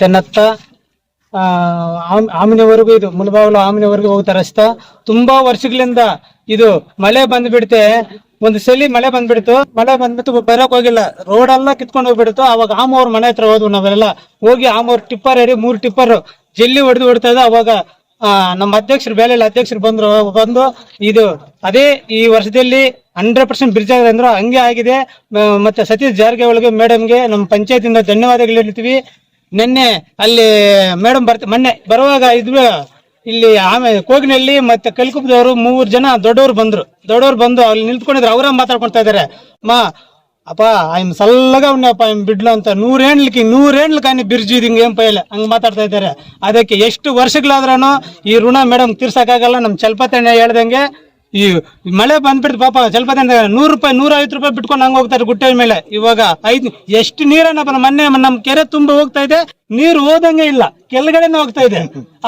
ತೆನ್ನತ್ತ ಆಮಿನವರೆಗೂ ಇದು ಮುಳಬಾಗಿಲು ಆಮಿನವರೆಗೂ ಹೋಗ್ತಾ ರಸ್ತೆ. ತುಂಬಾ ವರ್ಷಗಳಿಂದ ಇದು ಮಳೆ ಬಂದ್ಬಿಡ್ತೆ. ಒಂದು ಸಲಿ ಮಳೆ ಬಂದ್ಬಿಡ್ತು. ಮಳೆ ಬಂದ್ಬಿಟ್ಟು ಬರಕ್ ಹೋಗಿಲ್ಲ. ರೋಡ್ ಎಲ್ಲ ಕಿತ್ಕೊಂಡು ಹೋಗ್ಬಿಡ್ತು. ಅವಾಗ ಆಮೋರ್ ಮನೆ ಹತ್ರ ಹೋದ್ವು ನಾವೆಲ್ಲ. ಹೋಗಿ ಆಮೋರ್ ಟಿಪ್ಪರ್ ಹೇಳಿ ಮೂರ್ ಟಿಪ್ಪರ್ ಜಲ್ಲಿ ಹೊಡೆದು ಹೊಡ್ತಾ ಇದ್ದ ಅವಾಗ ಆ, ನಮ್ಮ ಅಧ್ಯಕ್ಷರು ಬೇಲೆಲ್ಲ ಅಧ್ಯಕ್ಷರು ಬಂದ್ರು ಬಂದು ಇದು ಅದೇ ಈ ವರ್ಷದಲ್ಲಿ ಹಂಡ್ರೆಡ್ ಪರ್ಸೆಂಟ್ ಬ್ರಿಡ್ಜ್ ಆಗಿದೆ ಅಂದ್ರು. ಹಂಗೆ ಆಗಿದೆ. ಮತ್ತೆ ಸತೀಶ್ ಜಾರಕಿಹೊಳಿಗೆ ಮೇಡಮ್ಗೆ ನಮ್ಮ ಪಂಚಾಯತಿಂದ ಧನ್ಯವಾದಗಳು ಹೇಳ್ತೀವಿ. ನಿನ್ನೆ ಅಲ್ಲಿ ಮೇಡಮ್ ಬರ್ತ, ಮೊನ್ನೆ ಬರುವಾಗ ಇದ್ವಿ ಇಲ್ಲಿ ಆಮೇಲೆ ಕೋಗಿನಲ್ಲಿ ಮತ್ತೆ ಕಲ್ಕುಬ್ದವರು ಮೂರು ಜನ ದೊಡ್ಡವರು ಬಂದ್ರು. ದೊಡ್ಡವರು ಬಂದು ಅಲ್ಲಿ ನಿಂತ್ಕೊಂಡಿದ್ರು. ಅವರ ಮಾತಾಡ್ಕೊಳ್ತಾ ಇದಾರೆ. ಮಾ ಅಪ್ಪ, ಆಯ್ಮ್ ಸಲ್ಲಗ ಅವನ್ನಪ್ಪ ಆಯ್ಮ್ ಬಿಡ್ಲು ಅಂತ ನೂರೇಣ್ಲಿಕ್ಕೆ ನೂರೇಣ್ಲಿ ಕಾನಿ ಬಿರ್ಜಿ ಹಿಂಗೆ ಏನ್ ಪೈಲೆ ಹಂಗೆ ಮಾತಾಡ್ತಾ ಇದ್ದಾರೆ ಅದಕ್ಕೆ ಎಷ್ಟು ವರ್ಷಗಳಾದ್ರೂ ಈ ಋಣ ಮೇಡಮ್ ತೀರ್ಸಕ್ಕಾಗಲ್ಲ. ನಮ್ಮ ಚಲ್ಪತಣ್ಣ ಹೇಳ್ದಂಗೆ ಈ ಮಳೆ ಬಂದ್ಬಿಡ್ತು ಪಾಪ ಸ್ವಲ್ಪ ನೂರು ರೂಪಾಯಿ, ನೂರ ಐವತ್ತು ರೂಪಾಯಿ ಬಿಟ್ಕೊಂಡು ಹಂಗ ಹೋಗ್ತಾರೆ ಗುಟ್ಟೆ ಮೇಲೆ. ಇವಾಗ ಐದು, ಎಷ್ಟು ನೀರನ್ನಪ್ಪ ಮೊನ್ನೆ ನಮ್ ಕೆರೆ ತುಂಬ ಹೋಗ್ತಾ ಇದೆ, ನೀರು ಹೋದಂಗೆ ಇಲ್ಲ, ಕೆಳಗಡೆನೆ ಹೋಗ್ತಾ ಇದೆ.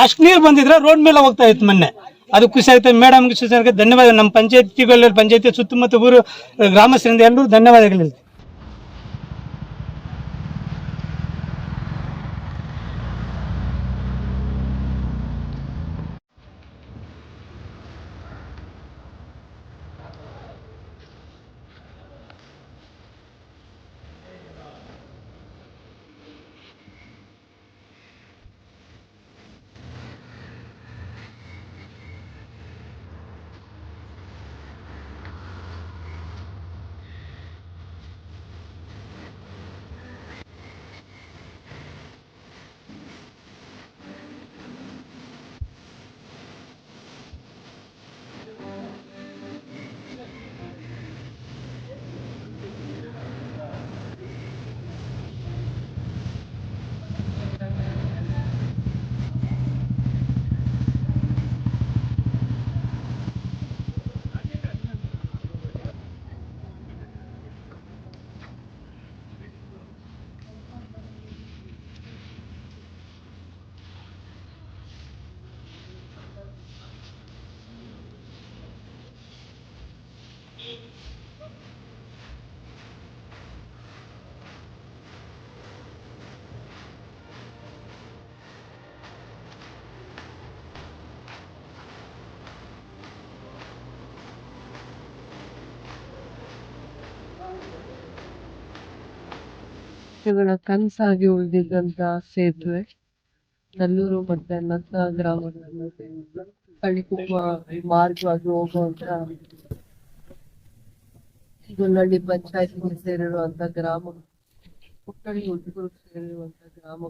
ಅಷ್ಟು ನೀರು ಬಂದಿದ್ರೆ ರೋಡ್ ಮೇಲೆ ಹೋಗ್ತಾ ಇತ್ತು ಮೊನ್ನೆ. ಅದು ಖುಷಿ ಆಗುತ್ತೆ ಮೇಡಮ್ ಧನ್ಯವಾದ ನಮ್ಮ ಪಂಚಾಯತಿಗಳಲ್ಲಿ ಪಂಚಾಯತಿ ಸುತ್ತಮುತ್ತ ಊರು, ಗ್ರಾಮಸ್ಥರಿಂದ ಎಲ್ಲರೂ ಧನ್ಯವಾದಗಳು ಇವಳ ಕನಸಾಗಿ ಉಳಿದಿದ್ದಂತ ಸೇತುವೆ, ನಲ್ಲೂರು ಮತ್ತೆ ನನ್ನ ಕಳಿಕುವ ಮಾರ್ಗವಾಗಿ ಹೋಗುವಂತ ಗುಲ್ಲಳ್ಳಿ ಪಂಚಾಯತ್ಗೆ ಸೇರಿರುವಂತ ಗ್ರಾಮ ಪುಟ್ಟಳ್ಳಿ ಹುಡುಗರು ಸೇರಿರುವಂತ ಗ್ರಾಮ.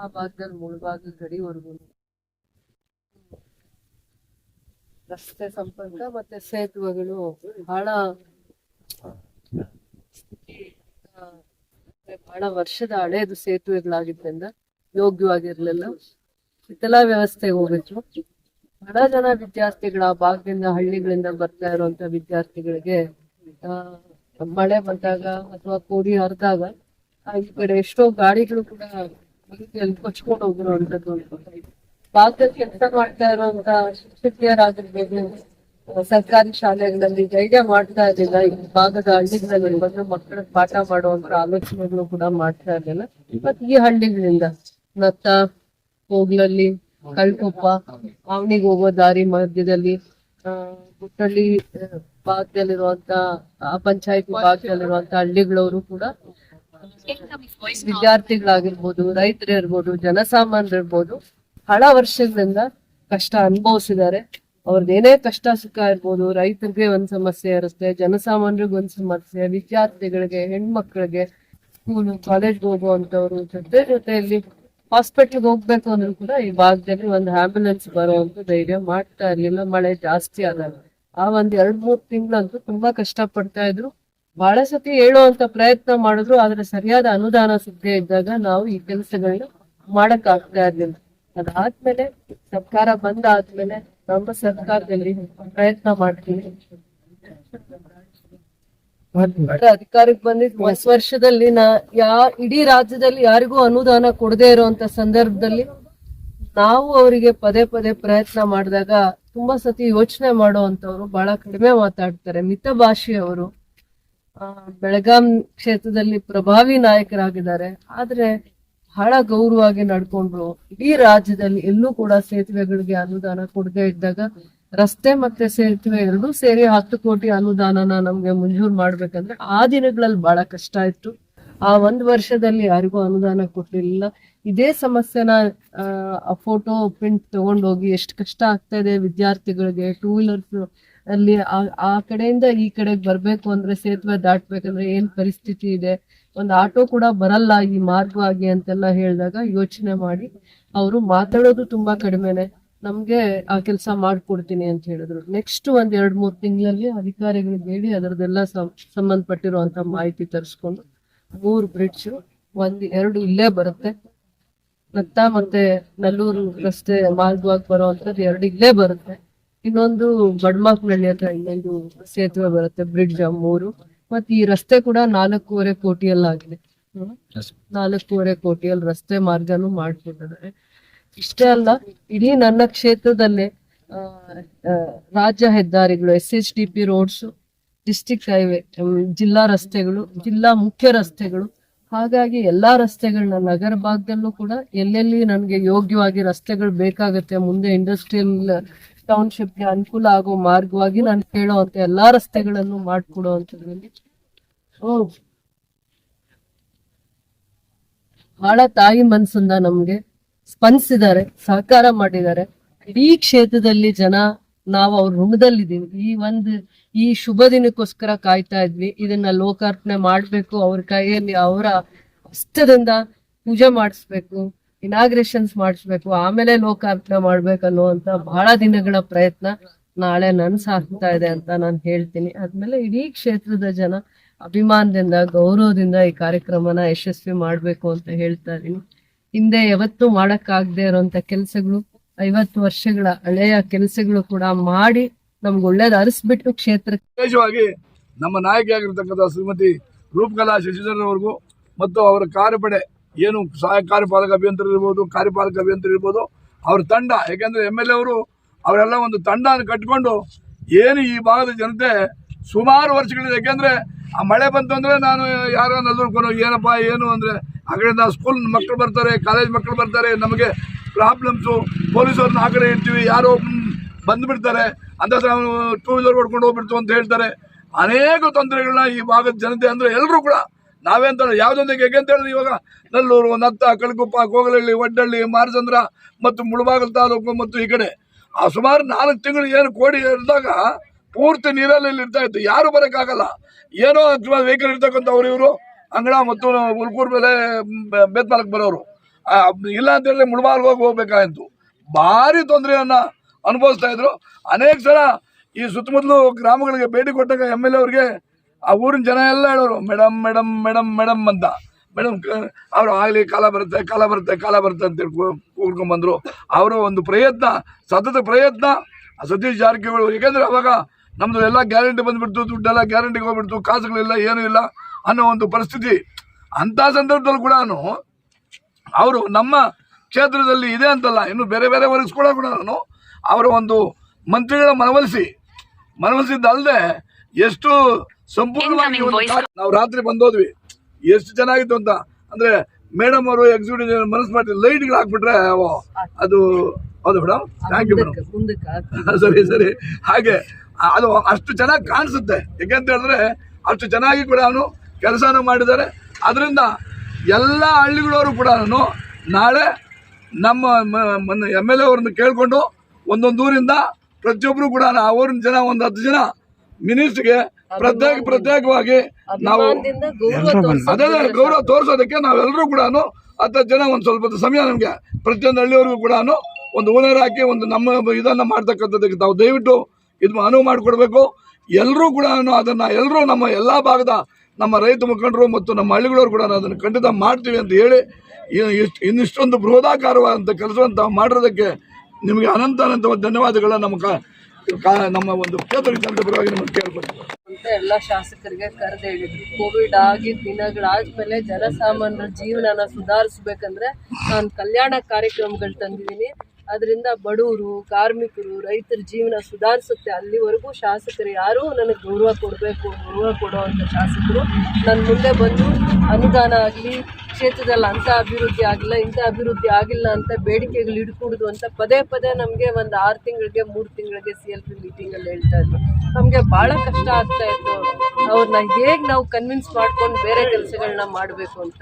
ಆ ಭಾಗದಲ್ಲಿ ಮುಳುಬಾಗಿ ಗಡಿವರೆಗೂ ರಸ್ತೆ ಸಂಪರ್ಕ ಮತ್ತೆ ಸೇತುವೆಗಳು ಬಹಳ ಬಹಳ ವರ್ಷದ ಹಳೇದು ಸೇತುವೆಗಳಾಗಿದ್ದರಿಂದ ಯೋಗ್ಯವಾಗಿರ್ಲಿಲ್ಲ. ಇದೆಲ್ಲ ವ್ಯವಸ್ಥೆ ಹೋಗಿದ್ರು ಬಹಳ ಜನ ವಿದ್ಯಾರ್ಥಿಗಳ ಭಾಗದಿಂದ ಹಳ್ಳಿಗಳಿಂದ ಬರ್ತಾ ಇರುವಂತ ವಿದ್ಯಾರ್ಥಿಗಳಿಗೆ ಮಳೆ ಬಂದಾಗ ಅಥವಾ ಕೋಡಿ ಹರಿದಾಗ ಈ ಕಡೆ ಎಷ್ಟೋ ಗಾಡಿಗಳು ಕೂಡ ಕೊಚ್ಕೊಂಡು ಹೋಗಿರುವಂತದ್ದು ಭಾಗದಲ್ಲಿ ಕೆಲಸ ಮಾಡ್ತಾ ಇರುವಂತ ಶಿಕ್ಷಕಿಯರಾಗಿರ್ಬೇಕು. ಸರ್ಕಾರಿ ಶಾಲೆಗಳಲ್ಲಿ ಧೈರ್ಯ ಮಾಡ್ತಾ ಇರ್ಲಿಲ್ಲ ಈ ಭಾಗದ ಹಳ್ಳಿಗಳಲ್ಲಿ ಬಂದು ಮಕ್ಕಳ ಪಾಠ ಮಾಡುವಂತ ಆಲೋಚನೆಗಳು ಕೂಡ ಮಾಡ್ತಾ ಇರ್ಲಿಲ್ಲ ಮತ್ತೆ ಈ ಹಳ್ಳಿಗಳಿಂದ ನತ್ತ, ಹೋಗ್ಲಲ್ಲಿ, ಕಳ್ಕೊಪ್ಪ ಅವನಿಗೆ ಹೋಗೋ ದಾರಿ ಮಧ್ಯದಲ್ಲಿ ಗುಟ್ಟಳ್ಳಿ ಭಾಗದಲ್ಲಿರುವಂತ ಪಂಚಾಯತಿ ಭಾಗದಲ್ಲಿರುವಂತ ಹಳ್ಳಿಗಳವರು ಕೂಡ ವಿದ್ಯಾರ್ಥಿಗಳಾಗಿರ್ಬೋದು, ರೈತರು ಇರ್ಬೋದು ಜನಸಾಮಾನ್ಯರು ಇರ್ಬೋದು ಬಹಳ ವರ್ಷಗಳಿಂದ ಕಷ್ಟ ಅನುಭವಿಸಿದ್ದಾರೆ. ಅವ್ರದ್ದು ಏನೇ ಕಷ್ಟ ಸುಖ ಇರ್ಬೋದು, ರೈತರಿಗೆ ಒಂದ್ ಸಮಸ್ಯೆ ಇರುತ್ತೆ, ಜನಸಾಮಾನ್ಯರಿಗೆ ಒಂದ್ ಸಮಸ್ಯೆ, ವಿದ್ಯಾರ್ಥಿಗಳಿಗೆ, ಹೆಣ್ಮಕ್ಳಿಗೆ ಸ್ಕೂಲ್ ಕಾಲೇಜ್ಗೆ ಹೋಗುವಂತವ್ರು ಜೊತೆ ಜೊತೆಯಲ್ಲಿ ಹಾಸ್ಪಿಟ್ಲ್ಗೆ ಹೋಗ್ಬೇಕು ಅಂದ್ರೂ ಕೂಡ ಈ ಭಾಗದಲ್ಲಿ ಒಂದು ಆಂಬ್ಯುಲೆನ್ಸ್ ಬರುವಂತ ಧೈರ್ಯ ಮಾಡ್ತಾ ಇರ್ಲಿಲ್ಲ ಮಳೆ ಜಾಸ್ತಿ ಆದಾಗ. ಆ ಒಂದ್ ಎರಡ್ ಮೂರ್ ತಿಂಗಳಂತೂ ತುಂಬಾ ಕಷ್ಟ ಪಡ್ತಾ ಇದ್ರು. ಬಹಳ ಸತಿ ಹೇಳುವಂತ ಪ್ರಯತ್ನ ಮಾಡಿದ್ರು, ಆದ್ರೆ ಸರಿಯಾದ ಅನುದಾನ ಸಿಗದೆ ಇದ್ದಾಗ ನಾವು ಈ ಕೆಲಸಗಳನ್ನ ಮಾಡಕ್ ಆಗ್ತಾ ಇರ್ಲಿಲ್ಲ. ಅದಾದ್ಮೇಲೆ ಸರ್ಕಾರ ಬಂದಾದ್ಮೇಲೆ ನಮ್ಮ ಸರ್ಕಾರದಲ್ಲಿ ಪ್ರಯತ್ನ ಮಾಡ್ತೀವಿ. ಅಧಿಕಾರಕ್ಕೆ ಬಂದಿದ್ ಹೊಸ ವರ್ಷದಲ್ಲಿ ನಾ ಯಾ ಇಡೀ ರಾಜ್ಯದಲ್ಲಿ ಯಾರಿಗೂ ಅನುದಾನ ಕೊಡದೇ ಇರುವಂತ ಸಂದರ್ಭದಲ್ಲಿ ನಾವು ಅವರಿಗೆ ಪದೇ ಪದೇ ಪ್ರಯತ್ನ ಮಾಡಿದಾಗ ತುಂಬಾ ಸತಿ ಯೋಚನೆ ಮಾಡುವಂತವ್ರು ಬಹಳ ಕಡಿಮೆ ಮಾತಾಡ್ತಾರೆ. ಮಿತ ಭಾಷೆಯವರು ಬೆಳಗಾಂ ಕ್ಷೇತ್ರದಲ್ಲಿ ಪ್ರಭಾವಿ ನಾಯಕರಾಗಿದ್ದಾರೆ. ಆದ್ರೆ ಬಹಳ ಗೌರವವಾಗಿ ನಡ್ಕೊಂಡ್ರು. ಇಡೀ ರಾಜ್ಯದಲ್ಲಿ ಎಲ್ಲೂ ಕೂಡ ಸೇತುವೆಗಳಿಗೆ ಅನುದಾನ ಕೊಡದೆ ಇದ್ದಾಗ ರಸ್ತೆ ಮತ್ತೆ ಸೇತುವೆ ಎರಡು ಸೇರಿ ಹತ್ತು ಕೋಟಿ ಅನುದಾನನ ನಮ್ಗೆ ಮಂಜೂರು ಮಾಡ್ಬೇಕಂದ್ರೆ ಆ ದಿನಗಳಲ್ಲಿ ಬಹಳ ಕಷ್ಟ ಇತ್ತು. ಆ ಒಂದ್ ವರ್ಷದಲ್ಲಿ ಯಾರಿಗೂ ಅನುದಾನ ಕೊಟ್ಟಿರ್ಲಿಲ್ಲ ಇದೇ ಸಮಸ್ಯೆನ, ಆ ಫೋಟೋ ಪ್ರಿಂಟ್ ತಗೊಂಡೋಗಿ ಎಷ್ಟು ಕಷ್ಟ ಆಗ್ತಾ ಇದೆ ವಿದ್ಯಾರ್ಥಿಗಳಿಗೆ ಟೂ ವೀಲರ್ಸ್ ಅಲ್ಲಿ ಆ ಕಡೆಯಿಂದ ಈ ಕಡೆಗೆ ಬರ್ಬೇಕು ಅಂದ್ರೆ ಸೇತುವೆ ದಾಟ್ಬೇಕಂದ್ರೆ ಏನ್ ಪರಿಸ್ಥಿತಿ ಇದೆ? ಒಂದು ಆಟೋ ಕೂಡ ಬರಲ್ಲ ಈ ಮಾರ್ಗವಾಗಿ ಅಂತೆಲ್ಲ ಹೇಳಿದಾಗ ಯೋಚನೆ ಮಾಡಿ ಅವರು ಮಾತಾಡೋದು ತುಂಬಾ ಕಡಿಮೆನೆ. ನಮ್ಗೆ ಆ ಕೆಲಸ ಮಾಡ್ಕೊಡ್ತೀನಿ ಅಂತ ಹೇಳಿದ್ರು. ನೆಕ್ಸ್ಟ್ ಒಂದ್ ಎರಡ್ ಮೂರ್ ತಿಂಗಳಲ್ಲಿ ಅಧಿಕಾರಿಗಳಿಗೆ ಹೇಳಿ ಅದರದೆಲ್ಲ ಸಂಬಂಧಪಟ್ಟಿರುವಂತ ಮಾಹಿತಿ ತರಿಸ್ಕೊಂಡು ಮೂರ್ ಬ್ರಿಡ್ಜ್ ಒಂದ್ ಎರಡು ಇಲ್ಲೇ ಬರುತ್ತೆ. ನತ್ತ ಮತ್ತೆ ನಲ್ಲೂರು ರಸ್ತೆ ಮಾರ್ಗವಾಗಿ ಬರುವಂತದ್ದು ಎರಡು ಇಲ್ಲೇ ಬರುತ್ತೆ. ಇನ್ನೊಂದು ಬಡ್ಮಾಕ್ನಳ್ಳಿ ಹತ್ರ ಇನ್ನೊಂದು ಸೇತುವೆ ಬರುತ್ತೆ ಬ್ರಿಡ್ಜ್ ಮೂರು. ಮತ್ತೆ ಈ ರಸ್ತೆ ಕೂಡ ನಾಲ್ಕೂವರೆ ಕೋಟಿಯಲ್ಲಾಗಿದೆ. ನಾಲ್ಕೂವರೆ ಕೋಟಿಯಲ್ಲಿ ರಸ್ತೆ ಮಾರ್ಗನೂ ಮಾಡ್ಕೊಂಡಿದ್ದಾರೆ. ಇಷ್ಟೇ ಅಲ್ಲ ಇಡೀ ನನ್ನ ಕ್ಷೇತ್ರದಲ್ಲೇ ರಾಜ್ಯ ಹೆದ್ದಾರಿಗಳು S H D P roads district highway ಜಿಲ್ಲಾ ರಸ್ತೆಗಳು ಜಿಲ್ಲಾ ಮುಖ್ಯ ರಸ್ತೆಗಳು ಹಾಗಾಗಿ ಎಲ್ಲಾ ರಸ್ತೆಗಳನ್ನ ನಗರ ಭಾಗದಲ್ಲೂ ಕೂಡ ಎಲ್ಲೆಲ್ಲಿ ನನಗೆ ಯೋಗ್ಯವಾಗಿ ರಸ್ತೆಗಳು ಬೇಕಾಗುತ್ತೆ ಮುಂದೆ ಇಂಡಸ್ಟ್ರಿಯಲ್ ಟೌನ್ಶಿಪ್ಗೆ ಅನುಕೂಲ ಆಗೋ ಮಾರ್ಗವಾಗಿ ನಾನು ಕೇಳುವಂತ ಎಲ್ಲಾ ರಸ್ತೆಗಳನ್ನು ಮಾಡಿಕೊಡುವಂಥದ್ರಲ್ಲಿ ಓ ಬಹಳ ತಾಯಿ ಮನ್ಸಿಂದ ನಮ್ಗೆ ಸ್ಪಂದಿಸಿದ್ದಾರೆ, ಸಹಕಾರ ಮಾಡಿದ್ದಾರೆ. ಇಡೀ ಕ್ಷೇತ್ರದಲ್ಲಿ ಜನ ನಾವು ಅವ್ರ ಋಣದಲ್ಲಿದ್ದೀವಿ. ಈ ಒಂದು, ಈ ಶುಭ ದಿನಕ್ಕೋಸ್ಕರ ಕಾಯ್ತಾ ಇದ್ವಿ. ಇದನ್ನ ಲೋಕಾರ್ಪಣೆ ಮಾಡ್ಬೇಕು, ಅವ್ರ ಕೈಯಲ್ಲಿ ಅವರ ಹಸ್ತದಿಂದ ಪೂಜೆ ಮಾಡಿಸ್ಬೇಕು. ಇನಾಗ್ರೇಷನ್ಸ್ ಮಾಡಿಸ್ಬೇಕು, ಆಮೇಲೆ ಲೋಕಾರ್ಪಣೆ ಮಾಡ್ಬೇಕು ಅನ್ನುವಂತ ಬಹಳ ದಿನಗಳ ಪ್ರಯತ್ನ ನಾಳೆ ನನ್ಸಾಗ್ತಾ ಇದೆ ಅಂತ ನಾನು ಹೇಳ್ತೀನಿ. ಆದ್ಮೇಲೆ ಇಡೀ ಕ್ಷೇತ್ರದ ಜನ ಅಭಿಮಾನದಿಂದ, ಗೌರವದಿಂದ ಈ ಕಾರ್ಯಕ್ರಮನ ಯಶಸ್ವಿ ಮಾಡ್ಬೇಕು ಅಂತ ಹೇಳ್ತಾ ಇದೀನಿ ಹಿಂದೆ ಯಾವತ್ತೂ ಮಾಡಕ್ಕಾಗದೆ ಇರುವಂತ ಕೆಲಸಗಳು, ಐವತ್ತು ವರ್ಷಗಳ ಹಳೆಯ ಕೆಲಸಗಳು ಕೂಡ ಮಾಡಿ ನಮ್ಗೆ ಒಳ್ಳೇದು ಅರಿಸ್ಬಿಟ್ಟು ಕ್ಷೇತ್ರ ವಿಶೇಷವಾಗಿ ನಮ್ಮ ನಾಯಕಿಯಾಗಿರ್ತಕ್ಕಂಥ ಶ್ರೀಮತಿ ರೂಪಕಲಾ ಶಶಿಧರ್ ಅವ್ರಿಗೂ ಮತ್ತು ಅವರ ಕಾರ್ಯಪಡೆ ಏನು ಸಹಾಯ ಕಾರ್ಯಪಾಲಕ ಅಭಿಯಂತರ ಇರ್ಬೋದು, ಕಾರ್ಯಪಾಲಕ ಅಭಿಯಂತರ ಇರ್ಬೋದು, ಅವ್ರ ತಂಡ, ಯಾಕೆಂದ್ರೆ ಎಂ ಎಲ್ ಎ ಅವರು ಅವರೆಲ್ಲ ಒಂದು ತಂಡ ಕಟ್ಕೊಂಡು ಏನು ಈ ಭಾಗದ ಜನತೆ ಸುಮಾರು ವರ್ಷಗಳಿದೆ. ಯಾಕೆಂದ್ರೆ ಆ ಮಳೆ ಬಂತು ಅಂದ್ರೆ ನಾನು ಯಾರೋ ನಲ್ಕೊಂಡು ಏನಪ್ಪ, ಏನು ಅಂದ್ರೆ ಆ ಕಡೆಯಿಂದ ಸ್ಕೂಲ್ ಮಕ್ಕಳು ಬರ್ತಾರೆ ಕಾಲೇಜ್ ಮಕ್ಕಳು ಬರ್ತಾರೆ, ನಮಗೆ ಪ್ರಾಬ್ಲಮ್ಸು ಪೊಲೀಸವ್ರನ್ನ ಆ ಕಡೆ ಇರ್ತೀವಿ ಯಾರೋ ಬಂದ್ಬಿಡ್ತಾರೆ, ಅಂತ ಟೂ ವೀಲರ್ ಹೊಡ್ಕೊಂಡು ಹೋಗ್ಬಿಡ್ತು ಅಂತ ಹೇಳ್ತಾರೆ. ಅನೇಕ ತೊಂದರೆಗಳನ್ನ ಈ ಭಾಗದ ಜನತೆ ಅಂದ್ರೆ ಎಲ್ಲರೂ ಕೂಡ ನಾವೇಂತ ಯಾವ್ದೊಂದಿಗೆ ಹೇಗೆ ಅಂತ ಹೇಳಿದ್ರೆ ಇವಾಗ? ನಲ್ಲೂರು, ನತ್ತ ಕಳಗುಪ್ಪ ಕೋಗಲಹಳ್ಳಿ ಒಡ್ಡಳ್ಳಿ ಮಾರಚಂದ್ರ ಮತ್ತು ಮುಳಬಾಗಲ್ ತಾಲೂಕು ಮತ್ತು ಈ ಕಡೆ. ಆ ಸುಮಾರು ನಾಲ್ಕು ತಿಂಗಳು ಏನು ಕೋಡಿ ಇದ್ದಾಗ ಪೂರ್ತಿ ನೀರಲ್ಲಿ ಇರ್ತಾ ಇತ್ತು. ಯಾರು ಬರೋಕ್ಕಾಗಲ್ಲ. ಏನೋ ವೆಹಿಕಲ್ ಇರ್ತಕ್ಕಂಥ ಅವರು ಇವರು. ಅಂಗಡ ಮತ್ತು ಉಲ್ಕೂರ್ ಮೇಲೆ ಬೇತ್ಮಾಲಕ್ಕೆ ಬರೋರು. ಇಲ್ಲ ಅಂತ ಹೇಳಿದ್ರೆ ಮುಳಬಾಲ್ಗೆ ಹೋಗಿ ಹೋಗ್ಬೇಕಾಯ್ತು. ಭಾರಿ ತೊಂದರೆಯನ್ನು ಅನುಭವಿಸ್ತಾ ಇದ್ರು. ಅನೇಕ ಸಲ ಈ ಸುತ್ತಮುತ್ತಲು ಗ್ರಾಮಗಳಿಗೆ ಭೇಟಿ ಕೊಟ್ಟಾಗ ಎಂ ಎಲ್ ಎ ಅವ್ರಿಗೆ ಆ ಊರಿನ ಜನ ಎಲ್ಲ ಹೇಳೋರು ಮೇಡಮ್ ಮೇಡಮ್ ಮೇಡಮ್ ಮೇಡಮ್ ಅಂತ. ಮೇಡಮ್ ಅವರು ಆಗಲಿ ಕಾಲ ಬರುತ್ತೆ ಕಾಲ ಬರುತ್ತೆ ಕಾಲ ಬರುತ್ತೆ ಅಂತ ಕೂಡ್ಕೊಂಡ್ ಬಂದ್ರು. ಅವರ ಒಂದು ಪ್ರಯತ್ನ, ಸತತ ಪ್ರಯತ್ನ. ಸತೀಶ್ ಜಾರಕಿಹೊಳಿ, ಏಕೆಂದರೆ ಅವಾಗ ನಮ್ಮದು ಎಲ್ಲ ಗ್ಯಾರಂಟಿ ಬಂದ್ಬಿಡ್ತು, ದುಡ್ಡೆಲ್ಲ ಗ್ಯಾರಂಟಿಗೆ ಹೋಗ್ಬಿಡ್ತು, ಕಾಸುಗಳಿಲ್ಲ, ಏನೂ ಇಲ್ಲ ಅನ್ನೋ ಒಂದು ಪರಿಸ್ಥಿತಿ. ಅಂಥ ಸಂದರ್ಭದಲ್ಲೂ ಕೂಡ ಅವರು ನಮ್ಮ ಕ್ಷೇತ್ರದಲ್ಲಿ ಇದೆ ಅಂತಲ್ಲ, ಇನ್ನು ಬೇರೆ ಬೇರೆ ವರ್ಗಸ್ಗಳ ಕೂಡ ನಾನು ಅವರ ಒಂದು ಮಂತ್ರಿಗಳ ಮನವೊಲಿಸಿ ಮನವೊಲಿಸಿದ್ದಲ್ಲದೆ ಎಷ್ಟು ಸಂಪೂರ್ಣವಾಗಿ ನಾವು ರಾತ್ರಿ ಬಂದೋದ್ವಿ. ಎಷ್ಟು ಚೆನ್ನಾಗಿತ್ತು ಅಂತ? ಅಂದ್ರೆ ಮೇಡಮ್ ಅವರು ಎಕ್ಸಿಕ್ಯೂಟಿವ್ ಮನಸ್ಸು ಮಾಡಿ ಲೈಟ್ಗಳು ಹಾಕ್ಬಿಟ್ರೆ ಓ, ಅದು ಹೌದು ಮೇಡಮ್ ಥ್ಯಾಂಕ್ ಯು ಮೇಡಮ್ ಸರಿ ಸರಿ. ಹಾಗೆ ಅದು ಅಷ್ಟು ಚೆನ್ನಾಗಿ ಕಾಣಿಸುತ್ತೆ. ಯಾಕೆಂತ ಹೇಳಿದ್ರೆ ಅಷ್ಟು ಚೆನ್ನಾಗಿ ಕೂಡ ಅವನು ಕೆಲಸನೂ ಮಾಡಿದ್ದಾರೆ. ಅದರಿಂದ ಎಲ್ಲ ಹಳ್ಳಿಗಳವರು ಕೂಡ ನಾನು ನಾಳೆ ನಮ್ಮ ಎಂ ಎಲ್ ಎ ಅವ್ರನ್ನ ಕೇಳ್ಕೊಂಡು ಒಂದೊಂದು ಊರಿಂದ ಪ್ರತಿಯೊಬ್ಬರು ಕೂಡ ಆ ಊರಿನ ಜನ ಒಂದು ಹತ್ತು ಜನ ಮಿನಿಸ್ಟ್ರಿಗೆ ಪ್ರತ್ಯೇಕ ಪ್ರತ್ಯೇಕವಾಗಿ ನಾವು ಗೌರವ ಅದೇ ಗೌರವ ತೋರಿಸೋದಕ್ಕೆ ನಾವೆಲ್ಲರೂ ಕೂಡ ಹತ್ತ ಜನ ಒಂದು ಸ್ವಲ್ಪ ಹೊತ್ತು ಸಮಯ ನಮಗೆ. ಪ್ರತಿಯೊಂದು ಹಳ್ಳಿಯವರಿಗೂ ಕೂಡ ಒಂದು ಓನರ್ ಹಾಕಿ ಒಂದು ನಮ್ಮ ಇದನ್ನ ಮಾಡ್ತಕ್ಕಂಥದ್ದಕ್ಕೆ ತಾವು ದಯವಿಟ್ಟು ಇದು ಅನುವು ಮಾಡಿಕೊಡ್ಬೇಕು. ಎಲ್ಲರೂ ಕೂಡ ಅದನ್ನ ಎಲ್ಲರೂ ನಮ್ಮ ಎಲ್ಲ ಭಾಗದ ನಮ್ಮ ರೈತ ಮುಖಂಡರು ಮತ್ತು ನಮ್ಮ ಹಳ್ಳಿಗಳವರು ಕೂಡ ಅದನ್ನು ಖಂಡಿತ ಮಾಡ್ತೀವಿ ಅಂತ ಹೇಳಿ ಇಷ್ಟು ಇನ್ನಿಷ್ಟೊಂದು ಬೃಹದಾಕಾರವಾದಂಥ ಕೆಲಸವನ್ನು ತಾವು ಮಾಡಿರೋದಕ್ಕೆ ನಿಮಗೆ ಅನಂತ ಅನಂತ ಧನ್ಯವಾದಗಳನ್ನ ನಮ್ಮ ಕಾ- ನಮ್ಮ ಒಂದು ಕ್ಷೇತ್ರ ಜನತೆ ಪರವಾಗಿ ನಿಮ್ಮನ್ನು ಕೇಳ್ಕೊಳ್ತೀವಿ ಅಂತ ಎಲ್ಲ ಶಾಸಕರಿಗೆ ಕರೆದು ಹೇಳಿದ್ರು. ಕೋವಿಡ್ ಆಗಿ ದಿನಗಳಾದ್ಮೇಲೆ ಜನಸಾಮಾನ್ಯರ ಜೀವನನ ಸುಧಾರಿಸ್ಬೇಕಂದ್ರೆ ನಾನು ಕಲ್ಯಾಣ ಕಾರ್ಯಕ್ರಮಗಳು ತಂದಿದ್ದೀನಿ. ಅದರಿಂದ ಬಡವರು ಕಾರ್ಮಿಕರು, ರೈತರ ಜೀವನ ಸುಧಾರಿಸುತ್ತೆ. ಅಲ್ಲಿವರೆಗೂ ಶಾಸಕರು ಯಾರೂ ನನಗೆ ಗೌರವ ಕೊಡಬೇಕು, ಗೌರವ ಕೊಡುವಂಥ ಶಾಸಕರು ನನ್ನ ಮುಂದೆ ಬಂದು ಅನುದಾನ ಆಗಲಿ, ಕ್ಷೇತ್ರದಲ್ಲಿ ಅಂಥ ಅಭಿವೃದ್ಧಿ ಆಗಿಲ್ಲ ಇಂಥ ಅಭಿವೃದ್ಧಿ ಆಗಿಲ್ಲ ಅಂತ ಬೇಡಿಕೆಗಳು ಇಡ್ಕೂಡುದು ಅಂತ ಪದೇ ಪದೇ ನಮಗೆ ಒಂದು ಆರು ತಿಂಗಳಿಗೆ, ಮೂರು ತಿಂಗಳಿಗೆ ಸಿ ಎಲ್ ಪಿ ಮೀಟಿಂಗಲ್ಲಿ ಹೇಳ್ತಾ ಇದ್ರು. ನಮಗೆ ಭಾಳ ಕಷ್ಟ ಆಗ್ತಾ ಇತ್ತು. ಅವ್ರನ್ನ ಹೇಗೆ ನಾವು ಕನ್ವಿನ್ಸ್ ಮಾಡ್ಕೊಂಡು ಬೇರೆ ಕೆಲಸಗಳನ್ನ ಮಾಡಬೇಕು ಅಂತ.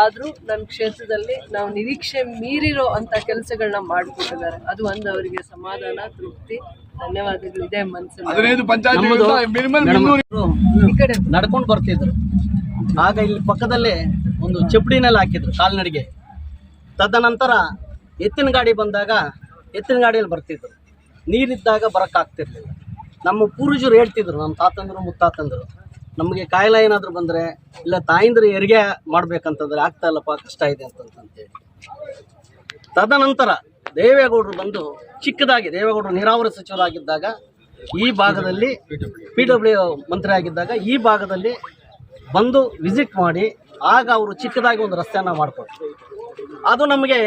ಆದರೂ ನಮ್ಮ ಕ್ಷೇತ್ರದಲ್ಲಿ ನಾವು ನಿರೀಕ್ಷೆ ಮೀರಿರೋ ಅಂಥ ಕೆಲಸಗಳನ್ನ ಮಾಡಿಕೊಟ್ಟಿದ್ದಾರೆ. ಅದು ಒಂದು ಅವರಿಗೆ ಸಮಾಧಾನ ತೃಪ್ತಿ ಧನ್ಯವಾದಗಳು ಇದೆ ಕಡೆ ನಡ್ಕೊಂಡು ಬರ್ತಿದ್ರು. ಆಗ ಇಲ್ಲಿ ಪಕ್ಕದಲ್ಲೇ ಒಂದು ಚಪ್ಪಡಿನಲ್ಲಿ ಹಾಕಿದ್ರು ಕಾಲ್ನಡಿಗೆ. ತದನಂತರ ಎತ್ತಿನ ಗಾಡಿ ಬಂದಾಗ ಎತ್ತಿನ ಗಾಡಿಯಲ್ಲಿ ಬರ್ತಿದ್ರು. ನೀರಿದ್ದಾಗ ಬರೋಕ್ಕಾಗ್ತಿರ್ಲಿಲ್ಲ. ನಮ್ಮ ಪೂರ್ವಜರು ಹೇಳ್ತಿದ್ರು ನಮ್ಮ ತಾತಂದ್ರು ಮುತ್ತಾತಂದ್ರು ನಮಗೆ ಕಾಯಿಲೆ ಏನಾದರೂ ಬಂದರೆ, ಇಲ್ಲ ತಾಯಿಂದ್ರೆ ಹೆರಿಗೆ ಮಾಡ್ಬೇಕಂತಂದ್ರೆ ಆಗ್ತಾ ಇಲ್ಲಪ್ಪ, ಕಷ್ಟ ಇದೆ ಅಂತಂತೇಳಿ ತದನಂತರ ದೇವೇಗೌಡರು ಬಂದು ಚಿಕ್ಕದಾಗಿ, ದೇವೇಗೌಡರು ನೀರಾವರಿ ಸಚಿವರಾಗಿದ್ದಾಗ ಈ ಭಾಗದಲ್ಲಿ ಪಿ ಡಬ್ಲ್ಯೂ ಮಂತ್ರಿ ಆಗಿದ್ದಾಗ ಈ ಭಾಗದಲ್ಲಿ ಬಂದು ವಿಸಿಟ್ ಮಾಡಿ, ಆಗ ಅವರು ಚಿಕ್ಕದಾಗಿ ಒಂದು ರಸ್ತೆಯನ್ನು ಮಾಡಿಕೊಟ್ರು. ಅದು ನಮಗೆ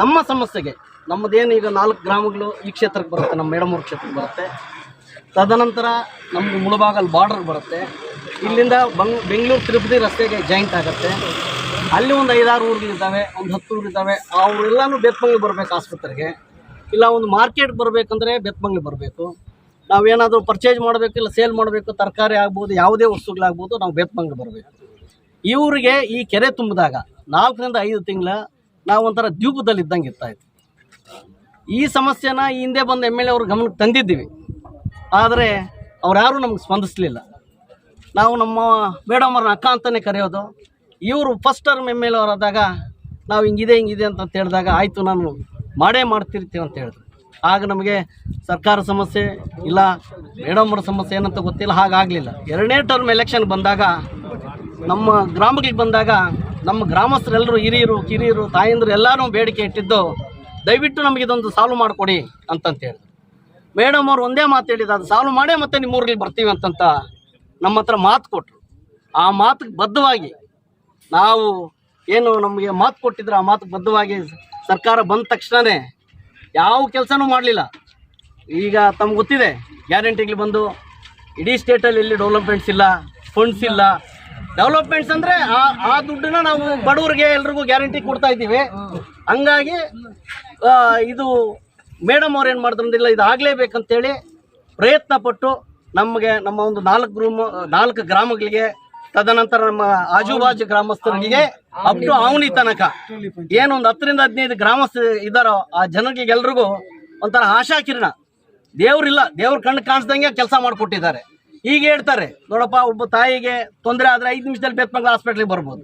ನಮ್ಮ ಸಮಸ್ಯೆಗೆ, ನಮ್ಮದೇನು ಈಗ ನಾಲ್ಕು ಗ್ರಾಮಗಳು ಈ ಕ್ಷೇತ್ರಕ್ಕೆ ಬರುತ್ತೆ, ನಮ್ಮ ಮೇಡಮೂರು ಕ್ಷೇತ್ರಕ್ಕೆ ಬರುತ್ತೆ. ತದನಂತರ ನಮ್ಮ ಮುಳಬಾಗಲ್ ಬಾರ್ಡರ್ ಬರುತ್ತೆ. ಇಲ್ಲಿಂದ ಬಂಗ್, ಬೆಂಗಳೂರು ತಿರುಪತಿ ರಸ್ತೆಗೆ ಜಾಯಿಂಟ್ ಆಗುತ್ತೆ. ಅಲ್ಲಿ ಒಂದು ಐದಾರು ಊರುಗಳಿದ್ದಾವೆ ಒಂದು ಹತ್ತು ಊರಿದ್ದಾವೆ ಅವರೆಲ್ಲನೂ ಬೆತ್ಮಂಗ್ಳು ಬರಬೇಕು ಆಸ್ಪತ್ರೆಗೆ. ಇಲ್ಲ ಒಂದು ಮಾರ್ಕೆಟ್ ಬರಬೇಕಂದ್ರೆ ಬೆತ್ಮಂಗ್ಳು ಬರಬೇಕು. ನಾವೇನಾದರೂ ಪರ್ಚೇಸ್ ಮಾಡಬೇಕು ಇಲ್ಲ ಸೇಲ್ ಮಾಡಬೇಕು, ತರಕಾರಿ ಆಗ್ಬೋದು, ಯಾವುದೇ ವಸ್ತುಗಳಾಗ್ಬೋದು, ನಾವು ಬೆತ್ಮಂಗ್ಳು ಬರಬೇಕು. ಈ ಊರಿಗೆ ಈ ಕೆರೆ ತುಂಬಿದಾಗ ನಾಲ್ಕರಿಂದ ಐದು ತಿಂಗಳ ನಾವು ಒಂಥರ ದ್ವೀಪದಲ್ಲಿ ಇದ್ದಂಗೆ ಇರ್ತಾಯಿತ್ತು ಈ ಸಮಸ್ಯೆನ ಈ ಹಿಂದೆ ಬಂದು ಎಂ ಎಲ್ ಎ ಅವ್ರ ಗಮನಕ್ಕೆ ತಂದಿದ್ದೀವಿ. ಆದರೆ ಅವ್ರು ಯಾರೂ ನಮ್ಗೆ ಸ್ಪಂದಿಸಲಿಲ್ಲ. ನಾವು ನಮ್ಮ ಮೇಡಮ್ ಅಕ್ಕ ಅಂತಲೇ ಕರೆಯೋದು. ಇವರು ಫಸ್ಟ್ ಟರ್ಮ್ ಎಂ ಎಲ್ ಅವರಾದಾಗ ನಾವು ಹಿಂಗಿದೆ ಹಿಂಗಿದೆ ಅಂತ ಹೇಳಿದಾಗ ಆಯಿತು, ನಾನು ಮಾಡೇ ಮಾಡ್ತಿರ್ತೀವಿ ಅಂತ ಹೇಳಿದ್ರು. ಆಗ ನಮಗೆ ಸರ್ಕಾರ ಸಮಸ್ಯೆ ಇಲ್ಲ ಮೇಡಮ್ ಸಮಸ್ಯೆ ಏನಂತ ಗೊತ್ತಿಲ್ಲ, ಹಾಗಾಗಲಿಲ್ಲ. ಎರಡನೇ ಟರ್ಮ್ ಎಲೆಕ್ಷನ್ ಬಂದಾಗ ನಮ್ಮ ಗ್ರಾಮಗಳಿಗೆ ಬಂದಾಗ ನಮ್ಮ ಗ್ರಾಮಸ್ಥರೆಲ್ಲರೂ ಹಿರಿಯರು, ಕಿರಿಯರು, ತಾಯಂದರು ಎಲ್ಲರೂ ಬೇಡಿಕೆ ಇಟ್ಟಿದ್ದು, ದಯವಿಟ್ಟು ನಮಗೆ ಇದೊಂದು ಸಾಲ್ವ್ ಮಾಡಿಕೊಡಿ ಅಂತಂತ ಹೇಳಿದ್ರು ಮೇಡಮ್ ಅವ್ರು ಒಂದೇ ಮಾತು ಹೇಳಿದ ಅದು ಸಾಲ್ವ್ ಮಾಡೇ ಮತ್ತೆ ನಿಮ್ಮ ಊರಿಗೆ ಬರ್ತೀವಿ ಅಂತಂತ ನಮ್ಮ ಹತ್ರ ಮಾತು ಕೊಟ್ಟರು ಆ ಮಾತಿಗೆ ಬದ್ಧವಾಗಿ ನಾವು ಏನು ನಮಗೆ ಮಾತು ಕೊಟ್ಟಿದ್ರು, ಆ ಮಾತು ಬದ್ಧವಾಗಿ ಸರ್ಕಾರ ಬಂದ ತಕ್ಷಣವೇ ಯಾವ ಕೆಲಸನೂ ಮಾಡಲಿಲ್ಲ. ಈಗ ತಮ್ಗೆ ಗೊತ್ತಿದೆ ಗ್ಯಾರಂಟಿಗಳು ಬಂದು ಇಡೀ ಸ್ಟೇಟಲ್ಲಿ ಎಲ್ಲಿ ಡೆವಲಪ್ಮೆಂಟ್ಸ್ ಇಲ್ಲ ಫಂಡ್ಸ್ ಇಲ್ಲ. ಡೆವಲಪ್ಮೆಂಟ್ಸ್ ಅಂದರೆ ಆ ಆ ದುಡ್ಡನ್ನ ನಾವು ಬಡವರಿಗೆ ಎಲ್ರಿಗೂ ಗ್ಯಾರಂಟಿ ಕೊಡ್ತಾ ಇದ್ದೀವಿ. ಹಂಗಾಗಿ ಇದು ಮೇಡಮ್ ಅವ್ರು ಏನು ಮಾಡಿದ್ರಂದಿಲ್ಲ ಇದು ಆಗಲೇಬೇಕಂತೇಳಿ ಪ್ರಯತ್ನ ಪಟ್ಟು ನಮಗೆ ನಮ್ಮ ಒಂದು ನಾಲ್ಕು ರೂಮ್ ನಾಲ್ಕು ಗ್ರಾಮಗಳಿಗೆ, ತದನಂತರ ನಮ್ಮ ಆಜುಬಾಜು ಗ್ರಾಮಸ್ಥರಿಗೆ ಅಪ್ ಟು ಅವನಿ ತನಕ ಏನೊಂದು ಹತ್ತರಿಂದ ಹದಿನೈದು ಗ್ರಾಮಸ್ಥರು ಇದ್ದಾರೋ ಆ ಜನರಿಗೆಲ್ರಿಗೂ ಒಂಥರ ಆಶಾಕಿರಣ ದೇವ್ರಿಲ್ಲ, ದೇವ್ರ ಕಣ್ಣು ಕಾಣಿಸ್ದಂಗೆ ಕೆಲಸ ಮಾಡಿಕೊಟ್ಟಿದ್ದಾರೆ. ಈಗ ಹೇಳ್ತಾರೆ, ನೋಡಪ್ಪ, ಒಬ್ಬ ತಾಯಿಗೆ ತೊಂದರೆ ಆದರೆ ಐದು ನಿಮಿಷದಲ್ಲಿ ಬೆತ್ತಮಂಗ್ಲ ಹಾಸ್ಪಿಟ್ಲಿಗೆ ಬರ್ಬೋದು.